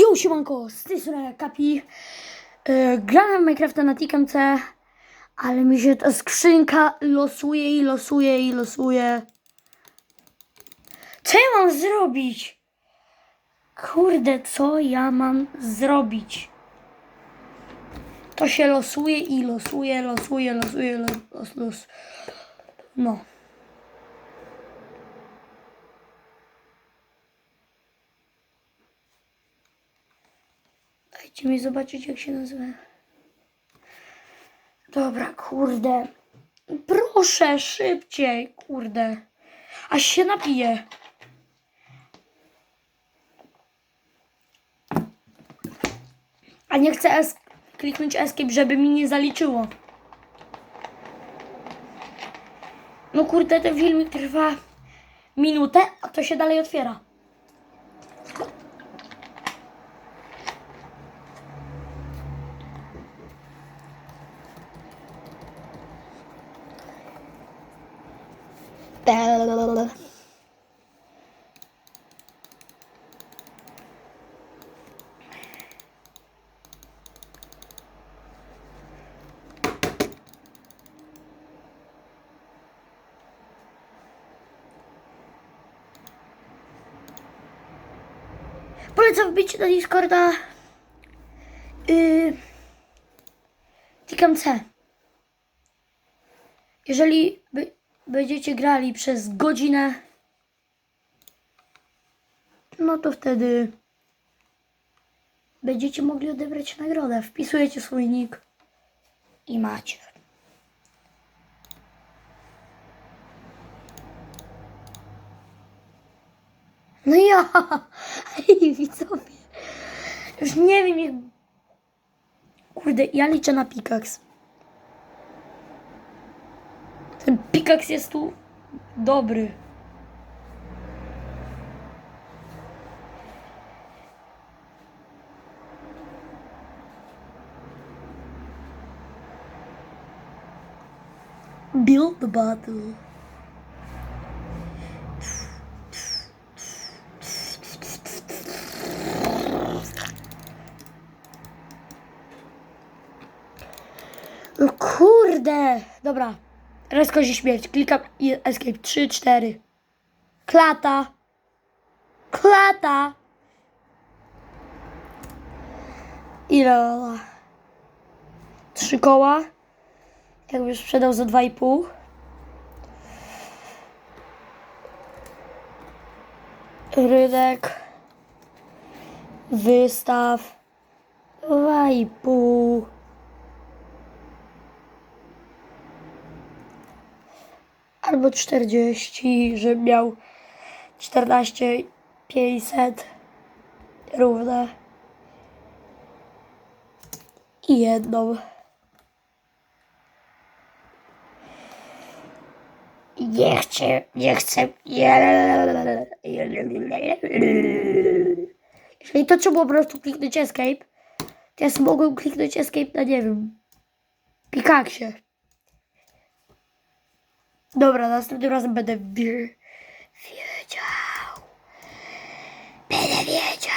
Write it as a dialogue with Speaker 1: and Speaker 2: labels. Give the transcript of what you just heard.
Speaker 1: Jo, siemanko, z tej strony Kapi. Yy, grałem w Minecrafta na TKMC, ale mi się ta skrzynka losuje i losuje i losuje. Co ja mam zrobić? Kurde, co ja mam zrobić? To się losuje i losuje, losuje, losuje, los, los, los. No. Dajcie mi zobaczyć, jak się nazywa. Dobra, kurde. Proszę, szybciej, kurde. Aż się napiję. A nie chcę es- kliknąć escape, żeby mi nie zaliczyło. No kurde, ten filmik trwa minutę, a to się dalej otwiera. Polecam wbić na Discorda yy, TKMC. Jeżeli by, będziecie grali przez godzinę, no to wtedy będziecie mogli odebrać nagrodę. Wpisujecie swój nick i macie. No ja, ej widzowie, już nie wiem jak... Kurde, ja liczę na Pikax. Ten Pikax jest tu dobry. Build the battle. No kurde. Dobra. Rozkozi śmierć. Klikam i escape. 3, 4. Klata. Klata. Ile? Trzy koła. Jakby sprzedał za 2,5. Rynek. Wystaw. 2,5. Albo 40, żeby miał 14 500 równe i jedną. Nie chcę, nie chcę. Jeżeli to trzeba po prostu kliknąć escape, sobie mogłem kliknąć escape na nie wiem, Pikaksie. Dobra, następnym razem będę wie- wiedział. Będę wiedział.